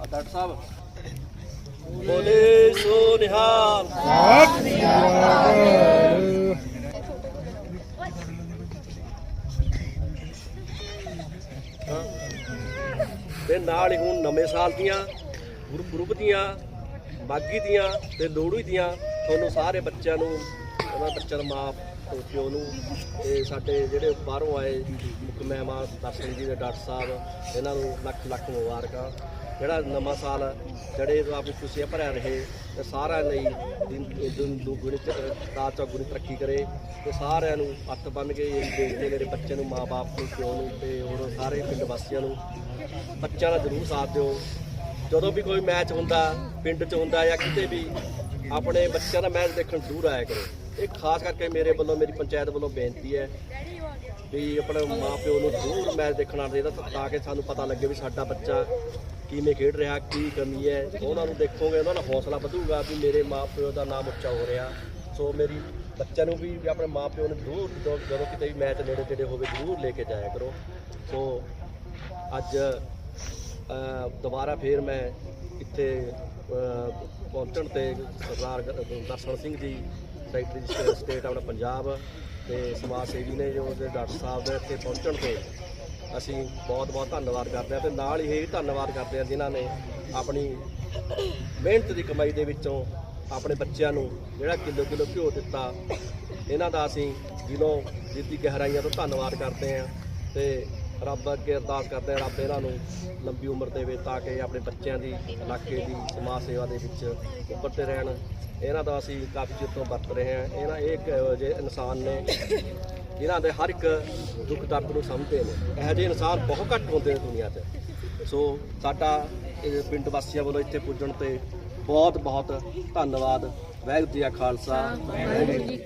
ਆ ਡਾਕਟਰ ਸਾਹਿਬ। ਬੋਲੇ ਸੋ ਨਿਹਾਲ। ਤੇ ਨਾਲ ਹੀ ਹੁਣ ਨਵੇਂ ਸਾਲ ਦੀਆਂ, ਗੁਰਪੁਰਬ ਦੀਆਂ ਮਾਗੀ ਦੀਆਂ ਤੇ ਲੋਹੜੀ ਦੀਆਂ ਤੁਹਾਨੂੰ ਸਾਰੇ ਬੱਚਿਆਂ ਨੂੰ, ਉਹਨਾਂ ਬੱਚਿਆਂ ਦਾ ਮਾਂ, ਪਿਓ ਨੂੰ ਤੇ ਸਾਡੇ ਜਿਹੜੇ ਬਾਹਰੋਂ ਆਏ ਮੁੱਖ ਮਹਿਮਾਨ ਦਰਸ਼ਨ ਜੀ ਦੇ ਡਾਕਟਰ ਸਾਹਿਬ, ਇਹਨਾਂ ਨੂੰ ਲੱਖ ਲੱਖ ਮੁਬਾਰਕਾਂ। ਜਿਹੜਾ ਨਵਾਂ ਸਾਲ ਜਿਹੜੇ ਆਪਣੀ ਖੁਸ਼ੀਆਂ ਭਰਿਆ ਰਹੇ ਤੇ ਸਾਰਿਆਂ ਲਈ ਦਿਨ ਦਿਨ ਦੁਗਣੀ ਤਾਂ ਚੌਗੁਣੀ ਤਰੱਕੀ ਕਰੇ ਤੇ ਸਾਰਿਆਂ ਨੂੰ ਹੱਥ ਬੰਨ ਕੇ ਇਹ ਦੇਖਦੇ ਮੇਰੇ ਬੱਚੇ ਨੂੰ ਮਾਪੇ ਨੂੰ, ਪਿਓ ਨੂੰ ਤੇ ਹੋਰ ਸਾਰੇ ਪਿੰਡ ਵਾਸੀਆਂ ਨੂੰ, ਬੱਚਿਆਂ ਦਾ ਜ਼ਰੂਰ ਸਾਥ ਦਿਓ। ਜਦੋਂ ਵੀ ਕੋਈ ਮੈਚ ਹੁੰਦਾ, ਪਿੰਡ 'ਚ ਹੁੰਦਾ ਜਾਂ ਕਿਤੇ ਵੀ, ਆਪਣੇ ਬੱਚਿਆਂ ਦਾ ਮੈਚ ਦੇਖਣ ਜ਼ਰੂਰ ਆਇਆ ਕਰੋ। ਇਹ ਖਾਸ ਕਰਕੇ ਮੇਰੇ ਵੱਲੋਂ, ਮੇਰੀ ਪੰਚਾਇਤ ਵੱਲੋਂ ਬੇਨਤੀ ਹੈ ਵੀ ਆਪਣੇ ਮਾਪਿਓ ਨੂੰ ਜ਼ਰੂਰ ਮੈਚ ਦੇਖਣ ਆਉਣਾ ਚਾਹੀਦਾ ਤਾਂ ਕਿ ਸਾਨੂੰ ਪਤਾ ਲੱਗੇ ਵੀ ਸਾਡਾ ਬੱਚਾ ਕਿਵੇਂ ਖੇਡ ਰਿਹਾ, ਕੀ ਕਮੀ ਹੈ, ਉਹਨਾਂ ਨੂੰ ਦੇਖੋਗੇ, ਉਹਨਾਂ ਦਾ ਹੌਸਲਾ ਵਧੂਗਾ ਵੀ ਮੇਰੇ ਮਾਪਿਓ ਦਾ ਨਾਮ ਉੱਚਾ ਹੋ ਰਿਹਾ। ਸੋ ਮੇਰੀ ਬੱਚਿਆਂ ਨੂੰ ਵੀ ਵੀ ਆਪਣੇ ਮਾਪਿਓ ਨੂੰ ਜ਼ਰੂਰ ਜਦੋਂ ਕਿਤੇ ਵੀ ਮੈਚ ਨੇੜੇ ਤੇੜੇ ਹੋਵੇ, ਜ਼ਰੂਰ ਲੈ ਕੇ ਜਾਇਆ ਕਰੋ। ਸੋ ਅੱਜ ਦੁਬਾਰਾ ਫੇਰ ਮੈਂ ਇੱਥੇ ਪਹੁੰਚਣ ਤੇ ਸਰਦਾਰ ਦਰਸ਼ਨ ਸਿੰਘ ਜੀ, ਸੈਕਟਰੀ ਸਟੇਟ ਆਪਣਾ ਪੰਜਾਬ ਤੇ ਸਮਾਜ ਸੇਵੀ ਨੇ ਜੋ ਡਾਕਟਰ ਸਾਹਿਬ ਦੇ ਇੱਥੇ ਪਹੁੰਚਣ ਤੇ ਅਸੀਂ ਬਹੁਤ ਬਹੁਤ ਧੰਨਵਾਦ ਕਰਦੇ ਹਾਂ ਤੇ ਨਾਲ ਹੀ ਇਹ ਧੰਨਵਾਦ ਕਰਦੇ ਹਾਂ ਜਿਨ੍ਹਾਂ ਨੇ ਆਪਣੀ ਮਿਹਨਤ ਦੀ ਕਮਾਈ ਦੇ ਵਿੱਚੋਂ ਆਪਣੇ ਬੱਚਿਆਂ ਨੂੰ ਜਿਹੜਾ ਕਿਲੋ ਕਿਲੋ ਘਿਓ ਦਿੱਤਾ, ਇਹਨਾਂ ਦਾ ਅਸੀਂ ਦਿਲੋਂ ਦਿਲ ਗਹਿਰਾਈਆਂ ਤੋਂ ਧੰਨਵਾਦ ਕਰਦੇ ਹਾਂ ਤੇ ਰੱਬ ਅੱਗੇ ਅਰਦਾਸ ਕਰਦੇ ਹਾਂ, ਰੱਬ ਇਹਨਾਂ ਨੂੰ ਲੰਬੀ ਉਮਰ ਦੇਵੇ ਤਾਂ ਕਿ ਆਪਣੇ ਬੱਚਿਆਂ ਦੀ, ਇਲਾਕੇ ਦੀ ਸਮਾਜ ਸੇਵਾ ਦੇ ਵਿੱਚ ਉੱਪਰਤੇ ਰਹਿਣ। ਇਹਨਾਂ ਦਾ ਅਸੀਂ ਕਾਫੀ ਚਿਰ ਤੋਂ ਵਰਤ ਰਹੇ ਹਾਂ। ਇਹਨਾਂ ਇਹ ਇੱਕ ਇਨਸਾਨ ਨੇ ਇਹਨਾਂ ਦੇ ਹਰ ਇੱਕ ਦੁੱਖ ਦਰਦ ਨੂੰ ਸਮਝਦੇ ਨੇ। ਇਹੋ ਜਿਹੇ ਇਨਸਾਨ ਬਹੁਤ ਘੱਟ ਹੁੰਦੇ ਨੇ ਦੁਨੀਆ 'ਚ। ਸੋ ਸਾਡਾ ਪਿੰਡ ਵਾਸੀਆਂ ਵੱਲੋਂ ਇੱਥੇ ਪੁੱਜਣ ਤੇ ਬਹੁਤ ਬਹੁਤ ਧੰਨਵਾਦ। ਵਾਹਿਗੁਰੂ ਜੀ ਕਾ ਖਾਲਸਾ, ਵਾਹਿਗੁਰੂ ਜੀ